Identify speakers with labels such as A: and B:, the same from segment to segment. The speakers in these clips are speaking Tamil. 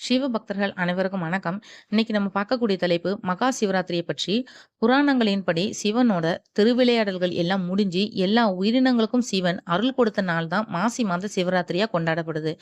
A: சிவ பக்தர்கள் அனைவருக்கும் வணக்கம். இன்னைக்கு நம்ம பார்க்கக்கூடிய தலைப்பு மகா சிவராத்திரியை பற்றி. புராணங்களின்படி சிவனோட திருவிளையாடல்கள் எல்லாம் முடிஞ்சு, எல்லா உயிரினங்களுக்கும் சிவன் அருள் கொடுத்த நாள் தான் மாசி மாத சிவராத்திரியா கொண்டாடப்படுது.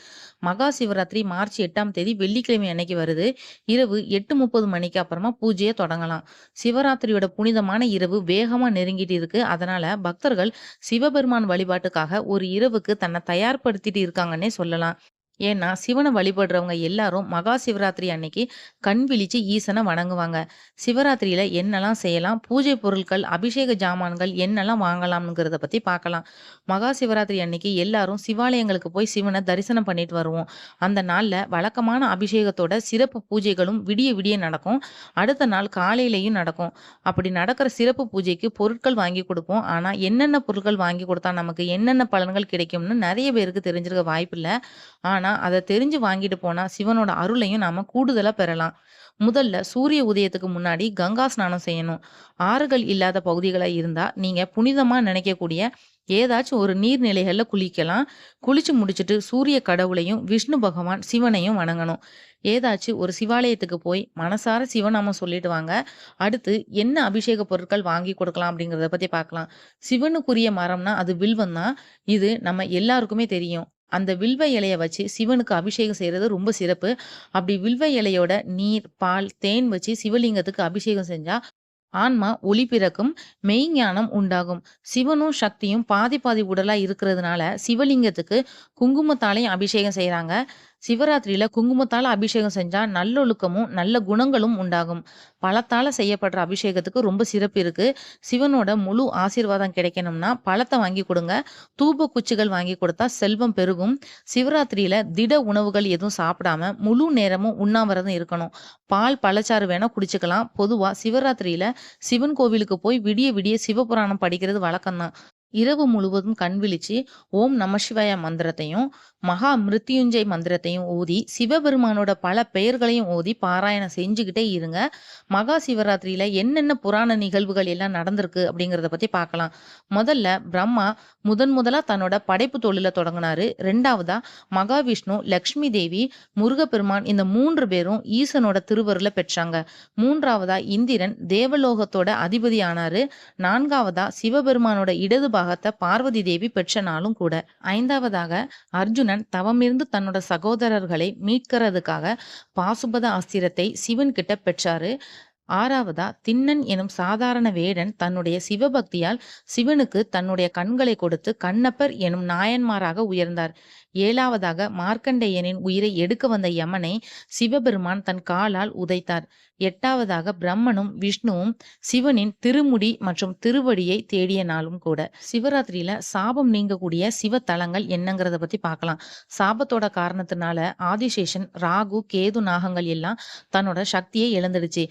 A: மகா சிவராத்திரி மார்ச் எட்டாம் தேதி வெள்ளிக்கிழமை அன்னைக்கு வருது. இரவு 8:30 மணிக்கு அப்புறமா பூஜையை தொடங்கலாம். சிவராத்திரியோட புனிதமான இரவு வேகமா நெருங்கிட்டு இருக்கு. அதனால பக்தர்கள் சிவபெருமான் வழிபாட்டுக்காக ஒரு இரவுக்கு தன்னை தயார்படுத்திட்டு இருக்காங்கன்னே சொல்லலாம். ஏன்னா, சிவனை வழிபடுறவங்க எல்லாரும் மகா சிவராத்திரி அன்னைக்கு கண் விழிச்சு ஈசனை வணங்குவாங்க. சிவராத்திரியில என்னலாம் செய்யலாம்? பூஜை பொருட்கள், அபிஷேக ஜாமான்கள் என்னெல்லாம் வாங்கலாம்ங்கிறத பத்தி பார்க்கலாம். மகா சிவராத்திரி அன்னைக்கு எல்லாரும் சிவாலயங்களுக்கு போய் சிவனை தரிசனம் பண்ணிட்டு வருவோம். அந்த நாள்ல வழக்கமான அபிஷேகத்தோட சிறப்பு பூஜைகளும் விடிய விடிய நடக்கும். அடுத்த நாள் காலையிலையும் நடக்கும். அப்படி நடக்கிற சிறப்பு பூஜைக்கு பொருட்கள் வாங்கி கொடுப்போம் ஆனா, என்னென்ன பொருட்கள் வாங்கி கொடுத்தா நமக்கு என்னென்ன பலன்கள் கிடைக்கும்னு நிறைய பேருக்கு தெரிஞ்சிருக்க வாய்ப்பில்லை ஆனா, அதை தெரிஞ்சு வாங்கிட்டு போனா சிவனோட அருளையும் நாம கூடுதலா பெறலாம். முதல்ல சூரிய உதயத்துக்கு முன்னாடி கங்கா ஸ்நானம் செய்யணும். ஆறுகள் இல்லாத பகுதிகளா இருந்தா, நீங்க புனிதமா நினைக்கக்கூடிய ஏதாச்சும் ஒரு நீர்நிலைகள்ல குளிக்கலாம். குளிச்சு முடிச்சுட்டு சூரிய கடவுளையும், விஷ்ணு பகவான், சிவனையும் வணங்கணும். ஏதாச்சும் ஒரு சிவாலயத்துக்கு போய் மனசார சிவநாமம் சொல்லிட்டு வாங்க. அடுத்து என்ன அபிஷேக பொருட்கள் வாங்கி கொடுக்கலாம் அப்படிங்கிறத பத்தி பார்க்கலாம். சிவனுக்குரிய மரம்னா அது வில்வம் தான். இது நம்ம எல்லாருக்குமே தெரியும். அந்த வில்வ இலையை வச்சு சிவனுக்கு அபிஷேகம் செய்கிறது ரொம்ப சிறப்பு. அப்படி வில்வ இலையோட நீர், பால், தேன் வச்சு சிவலிங்கத்துக்கு அபிஷேகம் செஞ்சா, ஆன்மா ஒளி பிறக்கும், மெய்ஞானம் உண்டாகும். சிவனும், சக்தியும் பாதி பாதி உடலா இருக்கிறதுனால சிவலிங்கத்துக்கு குங்குமத்தாலையும் அபிஷேகம் செய்யறாங்க சிவராத்திரியில குங்குமத்தால அபிஷேகம் செஞ்சா நல்லொழுக்கமும், நல்ல குணங்களும் உண்டாகும். பழத்தால செய்யப்படுற அபிஷேகத்துக்கு ரொம்ப சிறப்பு இருக்கு. சிவனோட முழு ஆசீர்வாதம் கிடைக்கணும்னா பழத்தை வாங்கி கொடுங்க தூப குச்சிகள் வாங்கி கொடுத்தா செல்வம் பெருகும். சிவராத்திரியில திட உணவுகள் எதுவும் சாப்பிடாம முழு நேரமும் உண்ணாவிரதம் இருக்கணும். பால், பழச்சாறு வேணா குடிச்சுக்கலாம். பொதுவா சிவராத்திரியில சிவன் கோவிலுக்கு போய் விடிய விடிய சிவபுராணம் படிக்கிறது வழக்கம்தான் இரவு முழுவதும் கண் விழிச்சு ஓம் நமசிவாய மந்திரத்தையும், மகா மிருத்யுஞ்சய் மந்திரத்தையும் ஓதி, சிவபெருமானோட பல பெயர்களையும் ஓதி பாராயணம் செஞ்சுக்கிட்டே இருங்க. மகா சிவராத்திரியில என்னென்ன புராண நிகழ்வுகள் எல்லாம் நடந்திருக்கு அப்படிங்கிறத பத்தி பார்க்கலாம். முதல்ல பிரம்மா முதன் முதலா தன்னோட படைப்பு தொழில தொடங்கினாரு ரெண்டாவதா மகாவிஷ்ணு, லக்ஷ்மி தேவி, முருகப்பெருமான் இந்த மூன்று பேரும் ஈசனோட திருவருள பெற்றாங்க. மூன்றாவதா இந்திரன் தேவலோகத்தோட அதிபதி ஆனாரு. நான்காவதா சிவபெருமானோட இடது பாகத்தை பார்வதி தேவி பெற்றனாலும் கூட. ஐந்தாவதாக அர்ஜுனன் தவமிருந்து தன்னோட சகோதரர்களை மீட்கிறதுக்காக பாசுபத அஸ்திரத்தை சிவன் கிட்ட பெற்றாரு. ஆறாவதா திண்ணன் எனும் சாதாரண வேடன் தன்னுடைய சிவபக்தியால் சிவனுக்கு தன்னுடைய கண்களை கொடுத்து கண்ணப்பர் எனும் நாயன்மாராக உயர்ந்தார். ஏழாவதாக மார்க்கண்டேயனின் உயிரை எடுக்க வந்த யமனை சிவபெருமான் தன் காலால் உதைத்தார். எட்டாவதாக பிரம்மனும், விஷ்ணுவும் சிவனின் திருமுடி மற்றும் திருவடியை தேடிய நாளும் கூட. சிவராத்திரியில சாபம் நீங்கக்கூடிய சிவ தலங்கள் என்னங்கிறத பத்தி பார்க்கலாம். சாபத்தோட காரணத்தினால ஆதிசேஷன், ராகு, கேது நாகங்கள் எல்லாம் தன்னோட சக்தியை இழந்துடுச்சு.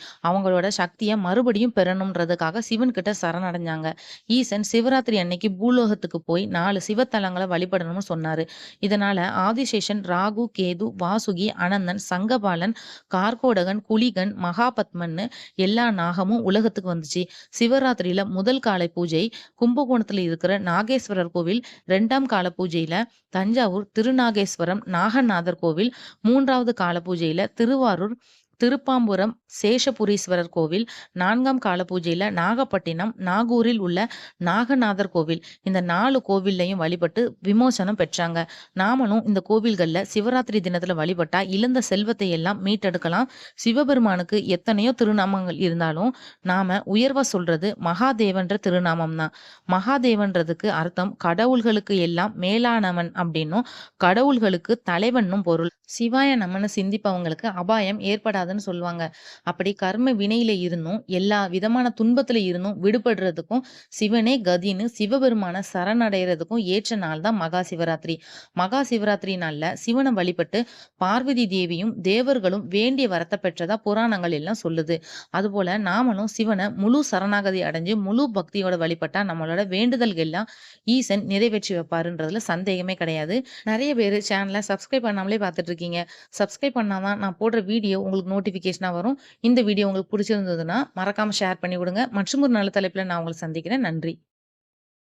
A: அவங்களோட சக்தியை மறுபடியும் பெறணும்ன்றதுக்காக சிவன் கிட்ட சரணடைஞ்சாங்க. ஈசன் சிவராத்திரி அன்னைக்கு பூலோகத்துக்கு போய் நாலு சிவத்தலங்களை வழிபடணும்னு சொன்னாரு. இதனால ஆதிசேஷன், ராகு, கேது, வாசுகி, அனந்தன், சங்கபாலன், கார்கோடகன், குளிகன், மகாபத்மன்னு எல்லா நாகமும் உலகத்துக்கு வந்துச்சு. சிவராத்திரியில முதல் காலை பூஜை கும்பகோணத்துல இருக்கிற நாகேஸ்வரர் கோவில், ரெண்டாம் கால பூஜையில தஞ்சாவூர் திருநாகேஸ்வரம் நாகநாதர் கோவில், மூன்றாவது கால பூஜையில திருவாரூர் திருப்பாம்புரம் சேஷபுரீஸ்வரர் கோவில், நான்காம் கால பூஜையில நாகப்பட்டினம் நாகூரில் உள்ள நாகநாதர் கோவில். இந்த நாலு கோவில்லையும் வழிபட்டு விமோசனம் பெற்றாங்க. நாமளும் இந்த கோவில்களில் சிவராத்திரி தினத்துல வழிபட்டா இழந்த செல்வத்தை எல்லாம் மீட்டெடுக்கலாம். சிவபெருமானுக்கு எத்தனையோ திருநாமங்கள் இருந்தாலும், நாம உயர்வா சொல்றது மகாதேவன்ற திருநாமம் தான். மகாதேவன்றதுக்கு அர்த்தம் கடவுள்களுக்கு எல்லாம் மேலானவன் அப்படின்னும், கடவுள்களுக்கு தலைவன்னும் பொருள். சிவாய நமன்னு சிந்திப்பவங்களுக்கு அபாயம் ஏற்படாத கூடாதுன்னு சொல்லுவாங்க. அப்படி கர்ம வினையில இருந்தும், எல்லா விதமான துன்பத்துல இருந்தும் விடுபடுறதுக்கும் சிவனே கதின்னு சிவபெருமான சரணடைகிறதுக்கும் ஏற்ற நாள் தான் மகா சிவராத்திரி. மகா சிவராத்திரி நாள்ல சிவனை வழிபட்டு பார்வதி தேவியும், தேவர்களும் வேண்டிய வரத்தை பெற்றதா புராணங்கள் எல்லாம் சொல்லுது. அதுபோல நாமளும் சிவனை முழு சரணாகதி அடைஞ்சு முழு பக்தியோட வழிபட்டா நம்மளோட வேண்டுதல்கள் எல்லாம் ஈசன் நிறைவேற்றி வைப்பாருன்றதுல சந்தேகமே கிடையாது. நிறைய பேர் சேனலை சப்ஸ்கிரைப் பண்ணாமலே பார்த்துட்டு இருக்கீங்க. சப்ஸ்கிரைப் பண்ணாதான் நான் போடுற வீடியோ உங்களுக்கு நோட்டிஃபிகேஷனாக வரும். இந்த வீடியோ உங்களுக்கு பிடிச்சிருந்ததுன்னா மறக்காம ஷேர் பண்ணி விடுங்க. மற்றும் ஒரு நல்ல தலைப்பில் நான் உங்களை சந்திக்கிறேன். நன்றி.